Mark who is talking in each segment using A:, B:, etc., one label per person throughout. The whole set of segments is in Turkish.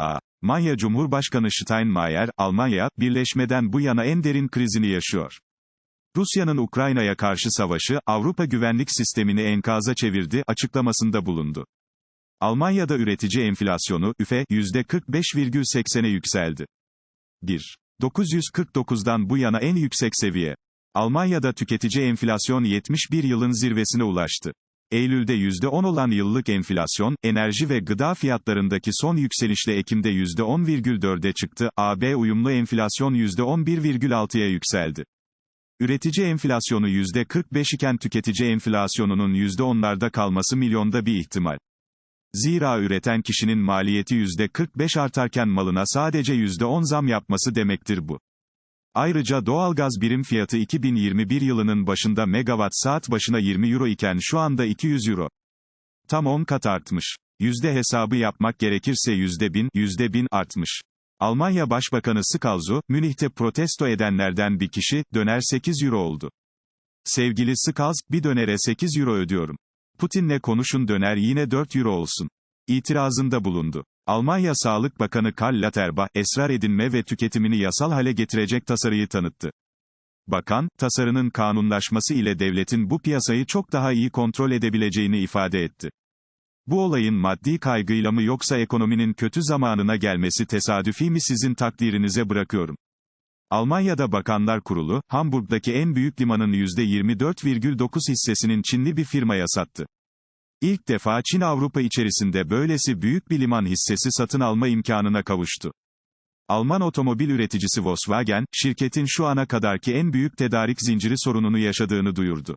A: A. Manya Cumhurbaşkanı Steinmeier, Almanya, birleşmeden bu yana en derin krizini yaşıyor. Rusya'nın Ukrayna'ya karşı savaşı, Avrupa güvenlik sistemini enkaza çevirdi, açıklamasında bulundu. Almanya'da üretici enflasyonu, üfe, %45,80'e yükseldi. 1. 949'dan bu yana en yüksek seviye. Almanya'da tüketici enflasyon 71 yılın zirvesine ulaştı. Eylül'de %10 olan yıllık enflasyon, enerji ve gıda fiyatlarındaki son yükselişle Ekim'de %10,4'e çıktı, AB uyumlu enflasyon %11,6'ya yükseldi. Üretici enflasyonu %45 iken tüketici enflasyonunun %10'larda kalması milyonda bir ihtimal. Zira üreten kişinin maliyeti %45 artarken malına sadece %10 zam yapması demektir bu. Ayrıca doğalgaz birim fiyatı 2021 yılının başında megawatt saat başına 20 euro iken şu anda 200 euro. Tam 10 kat artmış. Yüzde hesabı yapmak gerekirse yüzde bin, yüzde bin artmış. Almanya Başbakanı Skalzu, Münih'te protesto edenlerden bir kişi, döner 8 euro oldu. Sevgili Skals, bir dönere 8 euro ödüyorum. Putin'le konuşun döner yine 4 euro olsun. İtirazında bulundu. Almanya Sağlık Bakanı Karl Lauterbach, esrar edinme ve tüketimini yasal hale getirecek tasarıyı tanıttı. Bakan, tasarının kanunlaşması ile devletin bu piyasayı çok daha iyi kontrol edebileceğini ifade etti. Bu olayın maddi kaygıyla mı yoksa ekonominin kötü zamanına gelmesi tesadüfi mi sizin takdirinize bırakıyorum. Almanya'da Bakanlar Kurulu, Hamburg'daki en büyük limanın %24,9 hissesinin Çinli bir firmaya sattı. İlk defa Çin Avrupa içerisinde böylesi büyük bir liman hissesi satın alma imkanına kavuştu. Alman otomobil üreticisi Volkswagen, şirketin şu ana kadarki en büyük tedarik zinciri sorununu yaşadığını duyurdu.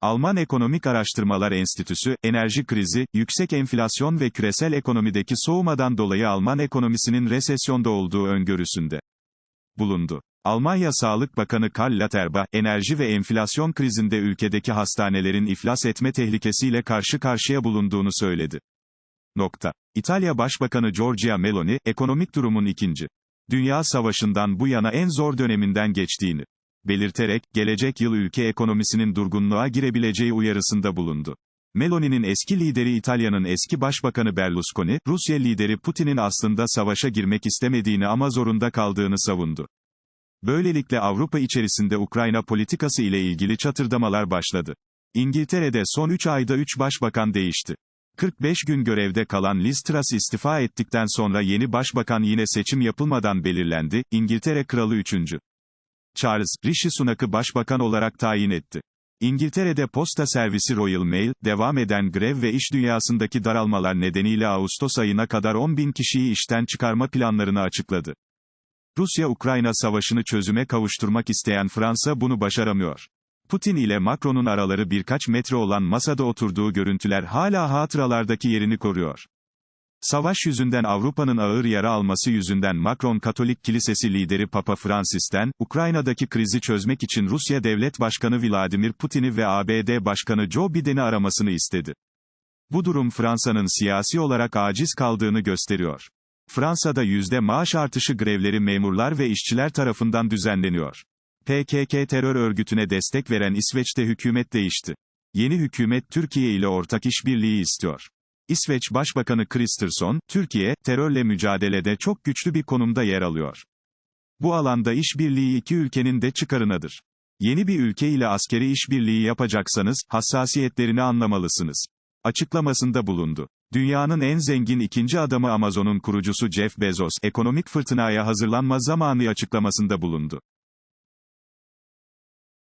A: Alman Ekonomik Araştırmalar Enstitüsü, enerji krizi, yüksek enflasyon ve küresel ekonomideki soğumadan dolayı Alman ekonomisinin resesyonda olduğu öngörüsünde bulundu. Almanya Sağlık Bakanı Karl Lauterbach, enerji ve enflasyon krizinde ülkedeki hastanelerin iflas etme tehlikesiyle karşı karşıya bulunduğunu söyledi. Nokta. İtalya Başbakanı Giorgia Meloni, ekonomik durumun ikinci. Dünya Savaşı'ndan bu yana en zor döneminden geçtiğini belirterek, gelecek yıl ülke ekonomisinin durgunluğa girebileceği uyarısında bulundu. Meloni'nin eski lideri İtalya'nın eski başbakanı Berlusconi, Rusya lideri Putin'in aslında savaşa girmek istemediğini ama zorunda kaldığını savundu. Böylelikle Avrupa içerisinde Ukrayna politikası ile ilgili çatırdamalar başladı. İngiltere'de son 3 ayda 3 başbakan değişti. 45 gün görevde kalan Liz Truss istifa ettikten sonra yeni başbakan yine seçim yapılmadan belirlendi, İngiltere Kralı 3. Charles, Rishi Sunak'ı başbakan olarak tayin etti. İngiltere'de posta servisi Royal Mail, devam eden grev ve iş dünyasındaki daralmalar nedeniyle Ağustos ayına kadar 10 bin kişiyi işten çıkarma planlarını açıkladı. Rusya-Ukrayna savaşını çözüme kavuşturmak isteyen Fransa bunu başaramıyor. Putin ile Macron'un araları birkaç metre olan masada oturduğu görüntüler hala hatıralardaki yerini koruyor. Savaş yüzünden Avrupa'nın ağır yara alması yüzünden Macron Katolik Kilisesi lideri Papa Francis'ten, Ukrayna'daki krizi çözmek için Rusya Devlet Başkanı Vladimir Putin'i ve ABD Başkanı Joe Biden'i aramasını istedi. Bu durum Fransa'nın siyasi olarak aciz kaldığını gösteriyor. Fransa'da yüzde maaş artışı grevleri memurlar ve işçiler tarafından düzenleniyor. PKK terör örgütüne destek veren İsveç'te hükümet değişti. Yeni hükümet Türkiye ile ortak işbirliği istiyor. İsveç Başbakanı Kristersson, Türkiye, terörle mücadelede çok güçlü bir konumda yer alıyor. Bu alanda işbirliği iki ülkenin de çıkarınadır. Yeni bir ülke ile askeri işbirliği yapacaksanız, hassasiyetlerini anlamalısınız. Açıklamasında bulundu. Dünyanın en zengin ikinci adamı Amazon'un kurucusu Jeff Bezos, ekonomik fırtınaya hazırlanma zamanı açıklamasında bulundu.